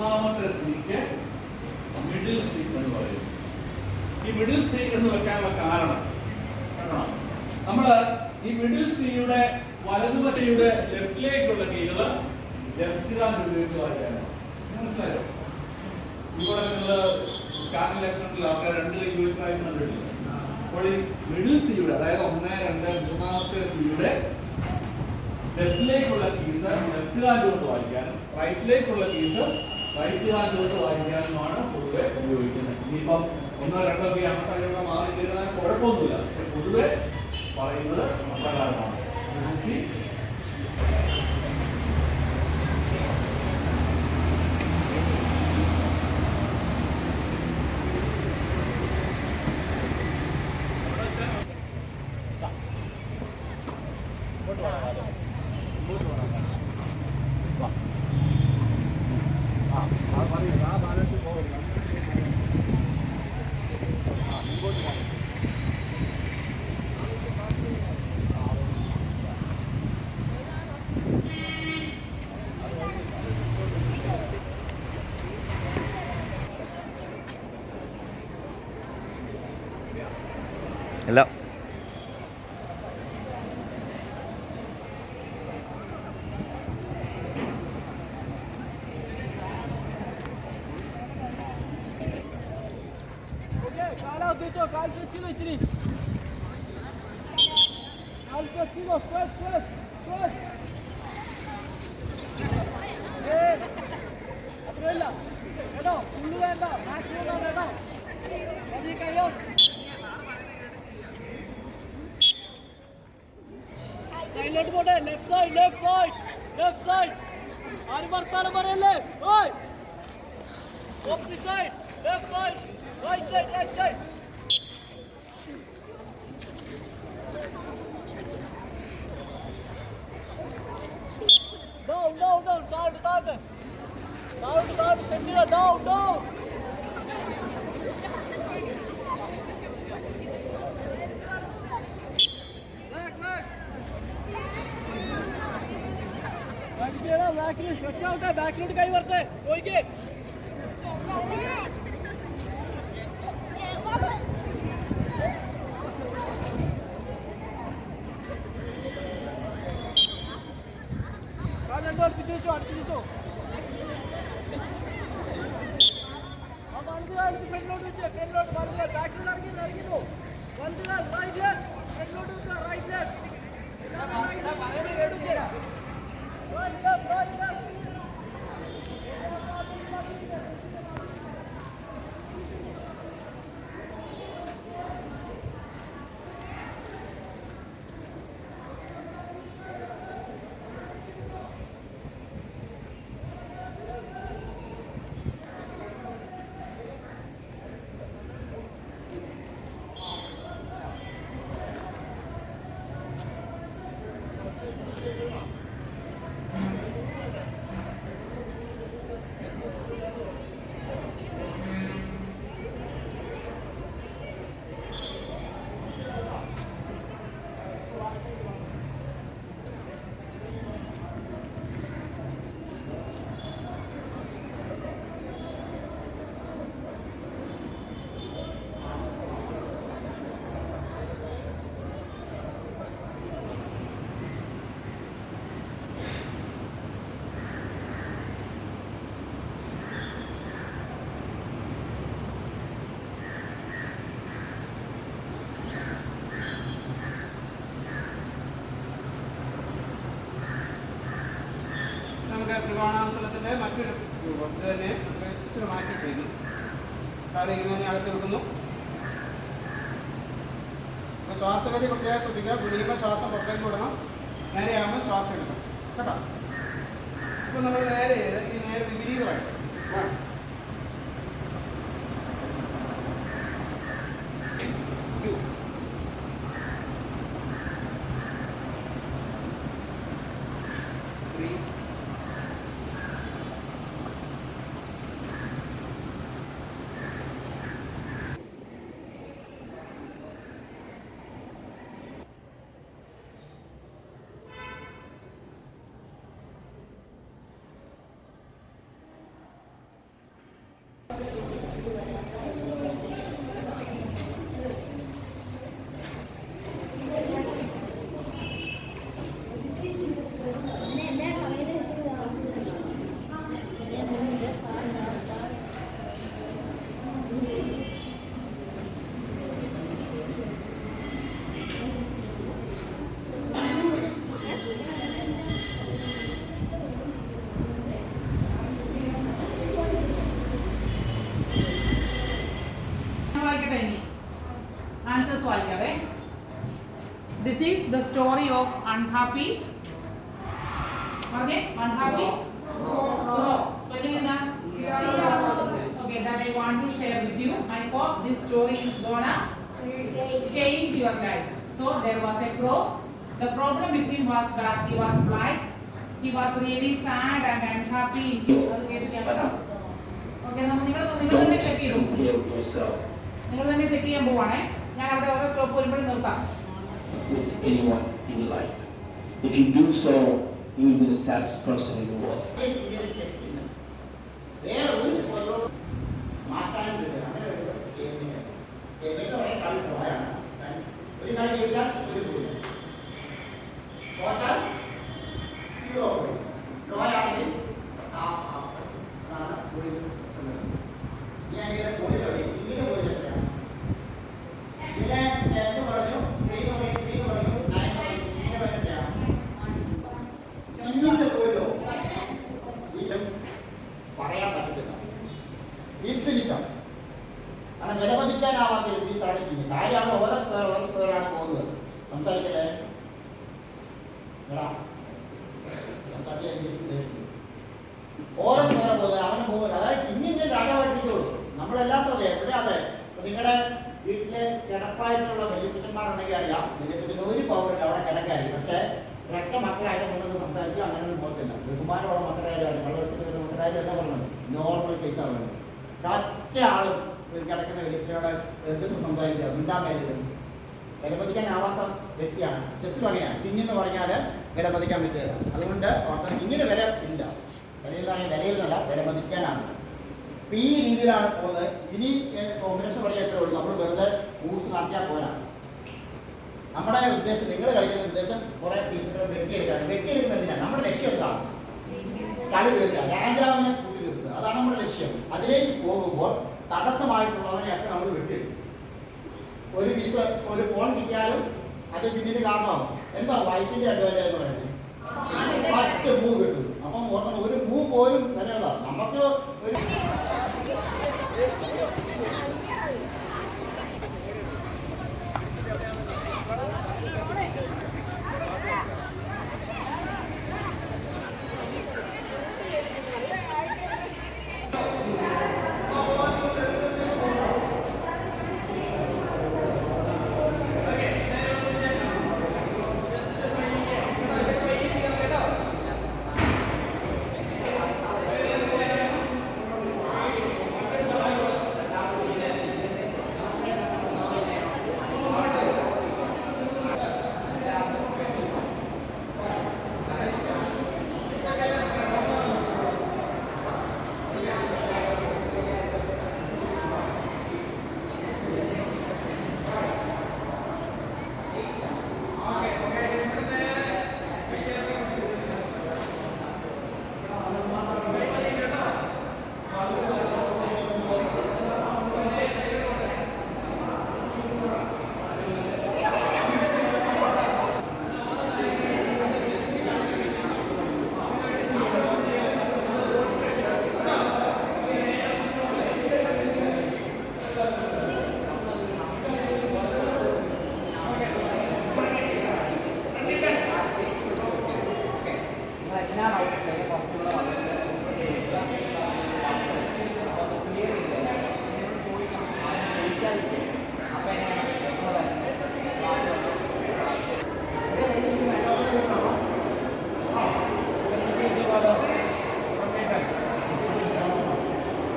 മൂന്നാമത്തെ സിക്ക് middle C എന്ന് പറയും ഈ മിഡിൽ സി എന്ന് വെക്കാനുള്ള കാരണം നമ്മൾ ഈ മിഡിൽ സിയുടെ വലതുവശയുടെ ലെഫ്റ്റിലേക്കുള്ള കീഴിൽ ലെഫ്റ്റ് ഹാൻഡ് ഉപയോഗിച്ച് വായിക്കാനാണ്. മനസ്സിലായോ? ഇവിടെ നിങ്ങൾ ആൾക്കാർ രണ്ട് കൈ അപ്പോൾ ഈ മിഡിൽ സിയുടെ അതായത് ഒന്ന് രണ്ട് മൂന്നാമത്തെ സിയുടെ ലെഫ്റ്റിലേക്കുള്ള കീസ് ലെഫ്റ്റ് ഹാൻഡ് കൊണ്ട് വായിക്കാനും റൈറ്റിലേക്കുള്ള കീസ് റൈറ്റ് കൊണ്ട് വായിക്കാനുമാണ് പൊതുവെ ഉപയോഗിക്കുന്നത്. ഇനിയിപ്പം ഒന്നോ രണ്ടോ ഒക്കെ അമ്മ മാറി തരുന്ന കുഴപ്പമൊന്നുമില്ല. പക്ഷെ പൊതുവെ പറയുന്നത് അപ്രകാരമാണ് Hello. Thank you. వెళ్ళండి పోటే left side left side left side ఆరి వర్తాల మరెళ్ళే ఓయ్ opposite side left side right side right side down down down tart tart tart tart century down down back route अच्छा होता है बैकरूट का ही है। कोई के Hadi dur bir düz var, bir. നമുക്ക് ത്രികോണാസനത്തിന്റെ മറ്റൊരു രൂപം. ഇത് തന്നെ ഇച്ചിരി മാറ്റി ചെയ്തു കാലം ഇങ്ങനെ തന്നെ അകത്ത് വെക്കുന്നു. അപ്പോൾ ശ്വാസഗതി പ്രത്യേകം ശ്രദ്ധിക്കുക പിടിയുമ്പോൾ ശ്വാസം പുറത്തേക്ക് വിടണം. നേരെയാകുമ്പോൾ ശ്വാസം എടുക്കണം. കേട്ടോ? അപ്പൊ നമ്മൾ നേരെ ഈ നേരെ വിപരീതമായിട്ട് this is the story of unhappy okay unhappy spelling എന്താ Okay, that I want to share with you. I hope this story is gonna change your life. So there was a crow. The problem with him was that he was blind. He was really sad and unhappy. അത് കേൾപ്പിക്കാൻ കേട്ടോ. Okay, നമ്മ- നിങ്ങൾ നിങ്ങൾ തന്നെ check ചെയ്തു Don't kill yourself നിങ്ങൾ തന്നെ check ചെയ്യാൻ പോവാണേ ഞാൻ അവിടെ ഓരോ സ്റ്റോപ്പ് വരുമ്പോഴും നിർത്താം with anyone in life. If you do so, you will be the saddest person in the world. Water, zero. No, I ഇൻഫിനിറ്റാണ് കാരണം വിലമതിക്കാനാവാത്ത ഒരു പീസാണ് ഇനി കാര്യമാണ് ഓരോ സ്ക്വയർ ഓരോ സ്ക്വയർ ആണ് പോകുന്നത്. സംസാരിക്കല്ലേ? ഓരോ സ്ക്വയർ പോകുന്നത് അവന് പോകുന്നത്. അതായത് ഇങ്ങനെ രാജാവായിട്ടിട്ടുള്ളൂ നമ്മളെല്ലാം പോലെ എവിടെ അതെ? നിങ്ങളുടെ വീട്ടിലെ കിടപ്പായിട്ടുള്ള വലിയപ്പുറ്റന്മാരുണ്ടെങ്കിൽ അറിയാം. വലിയപ്പുറ്റൻ ഒരു പവറില്ല അവിടെ കിടക്കായി പക്ഷെ ഒരൊറ്റ മക്കളായിട്ട് കൊണ്ടൊന്ന് സംസാരിക്കുക അങ്ങനെ ഒന്നും പോകത്തില്ല ബഹുമാനമുള്ള വെള്ളമെടുക്കുന്ന മക്കളുടെ കാര്യം എന്താ പറഞ്ഞത് നോർമൽ കേസാണ് വേണ്ടത് ഒറ്റ ആളും കിടക്കുന്ന വ്യക്തിയോട് എന്തൊക്കെ സംസാരിക്കുക മിണ്ടാൻ മേലും വിലമതിക്കാനാവാത്ത വ്യക്തിയാണ്. ചെസ്സിലും അങ്ങനെയാണ്. കിഞ്ഞെന്ന് പറഞ്ഞാൽ വിലമതിക്കാൻ പറ്റുക അതുകൊണ്ട് ഓട്ടം ഇങ്ങനെ വില ഇല്ല. വിലയിൽ പറഞ്ഞാൽ വിലയിൽ നിന്നല്ല വിലമതിക്കാനാണ്. അപ്പൊ ഈ രീതിയിലാണ് പോകുന്നത്. ഇനി കോമ്പിനേഷൻ പറയാൻ എത്ര ഉള്ളൂ. നമ്മൾ വെറുതെ മൂവ്സ് നടത്തിയാൽ പോരാ. നമ്മുടെ ഉദ്ദേശം നിങ്ങൾ കളിക്കുന്ന ഉദ്ദേശം കുറെ പീസുകൾ വെട്ടിയെടുക്കാൻ വെട്ടിയെടുക്കുന്നതിനാണ് നമ്മുടെ ലക്ഷ്യം എന്താണ് കളി തീർക്കുക. രാജാവിനെ അതാണ് നമ്മുടെ ലക്ഷ്യം. അതിലേക്ക് പോകുമ്പോൾ തടസ്സമായിട്ടുള്ളവനെയൊക്കെ നമ്മൾ വിട്ടിടും ഒരു പീസ് ഒരു ഫോൺ കിട്ടിയാലും അത് പിന്നീട് കാരണമാവും. എന്താ വയസ്സിന്റെ അഡ്വാന്റേജ് എന്ന് പറയുന്നത്? ഫസ്റ്റ് മൂവ് കിട്ടും. അപ്പം ഓർക്കണം ഒരു മൂവ് പോലും തന്നെയുള്ള നമുക്ക് ഒരു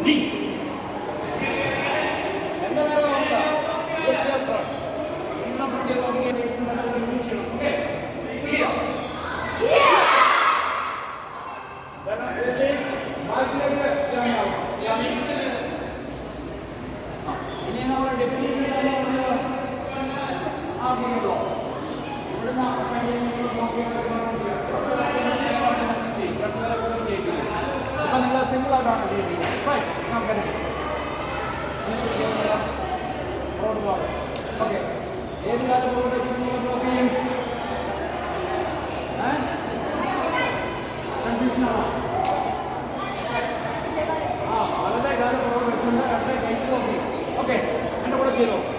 ഇനി 0.